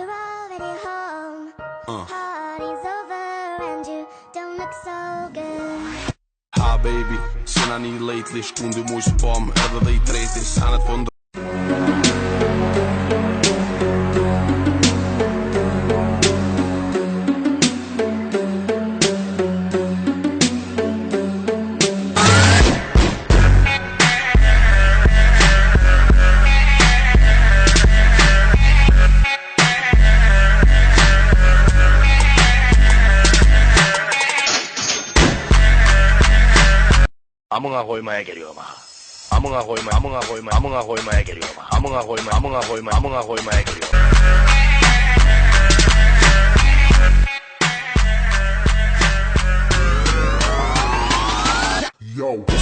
You're already home. Uh. Party's over and you don't look so good. Baby, se na një lejt li s'pom Edhe dhe i 암호가 홀마야 게리오마 암호가 홀마 암호가 홀마 암호가 홀마야 게리오마 암호가 홀마 암호가 홀마 암호가 홀마야 게리오마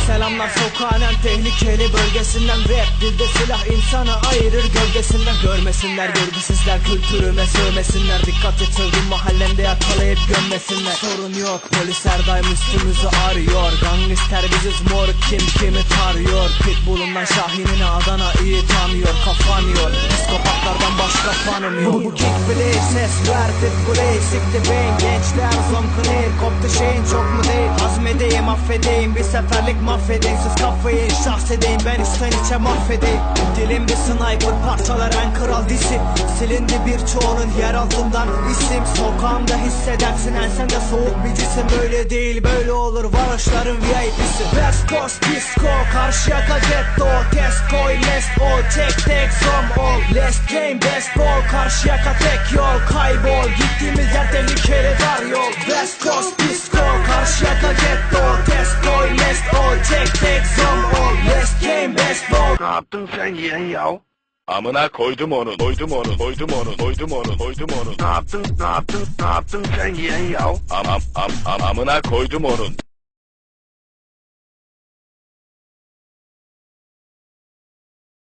Selamlar sokağın tehlikeli bölgesinden Rap dilde silah insanı ayırır gövdesinden. Görmesinler görgüsüzler kültürüme sövmesinler. Dikkat et çılgın mahallende yakalayıp gömmesinler. Sorun yok polisler daim üstümüzü arıyor. Gangster biziz mor kim kimi tarıyor. Pitbull'undan Şahin'ine Adana iyi tanıyor psikopatlardan başka fanım yok. Kick play ses ver Pitbull'e sikti beyin Gençler zonkınır koptu şeyin çok mu değil? Hazmedeyim affedeyim bir seferlik mahvedeyim. Siz kafayı şahsedeyim ben içten içe mahvedeyim. Dilim bir sniper parçalar en kral disi Silindi birçoğunun yer altından isim. Sokağımda hissedersin ensen de soğuk bir cisim. Böyle değil böyle olur varoşların VIP'si West Coast Disco Karşıyaka Getto Tesco Lest All Tek tek zom ol Last game best ball Karşıyaka tek yol Kaybol Gittiğimiz yer tehlikeli dar yol West Coast Disco Karşıyaka Getto Tesco Lest All Tek tek zom ol Last game best ball Ne yaptın sen yeğen yav? Amına koydum onu, koydum onu, koydum onu, koydum onu, koydum onu. Ne yaptın, ne yaptın, ne yaptın sen yeğen yav? Am, am, am, amına koydum onun.